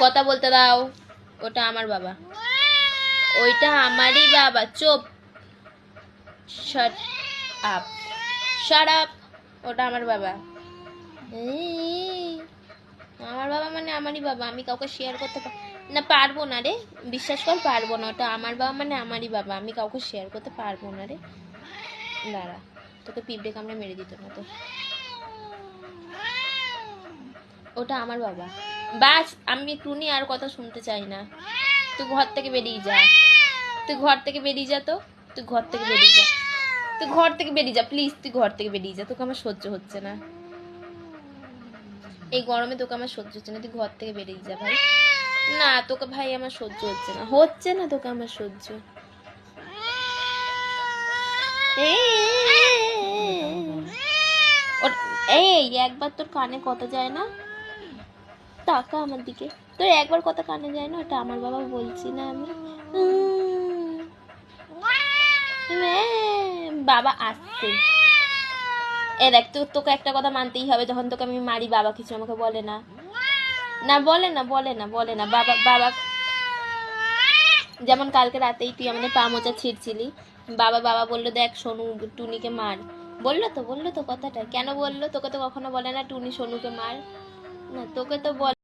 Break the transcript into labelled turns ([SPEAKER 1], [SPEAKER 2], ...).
[SPEAKER 1] কথা বলতে দাও। ওটা আমার বাবা। ওইটা আমারই বাবা। চুপ। শাট আপ শাট আপ ওটা আমার বাবা। আমার বাবা মানে আমারই বাবা। আমি কাউকে শেয়ার করতে না, পারব না রে। বিশ্বাস কর, পারব না। ওটা আমার বাবা মানে আমারই বাবা। আমি কাউকে শেয়ার করতে পারব না রে। দাঁড়া। তোকে পিঁপড়ে কামড়ে মেরে দিত না তো। ওটা আমার বাবা। বাস আমি টুনি আর কথা শুনতে চাই না তুই ঘর থেকে বেরিয়ে যা তুই ঘর থেকে বেরিয়ে যা তো তুই ঘর থেকে বেরিয়ে যা তুই ঘর থেকে বেরিয়ে যা প্লিজ তুই ঘর থেকে বেরিয়ে যা তোকে আমার সহ্য হচ্ছে না এই গরমে তোকে আমার সহ্য হচ্ছে না তুই ঘর থেকে বেরিয়ে যা ভাই না তোকে ভাই আমার সহ্য হচ্ছে না হচ্ছে না তোকে আমার সহ্য এই একবার তোর কানে কথা যায় না টাকা আমার দিকে। তোর একবার কথা কানে যায় না, ওটা আমার বাবা বলছি না আমি। বাবা আসছে। এ দেখ তো তোকে একটা কথা মানতেই হবে, যখন তোকে আমি মারি, বাবা কিছু আমাকে বলে না। না, বলে না বলে না বলে না। বাবা বাবা, যেমন কালকে রাতেই তুই আমাদের পা মোচা ছিঁড়ছিলি, বাবা বাবা বলল, দেখ, সোনু, টুনিকে মার। বলল তো বলল তো কথাটা। কেন বলল? তোকে তো কখনো বলে না, টুনি সোনুকে মার। না, তোকে তো বল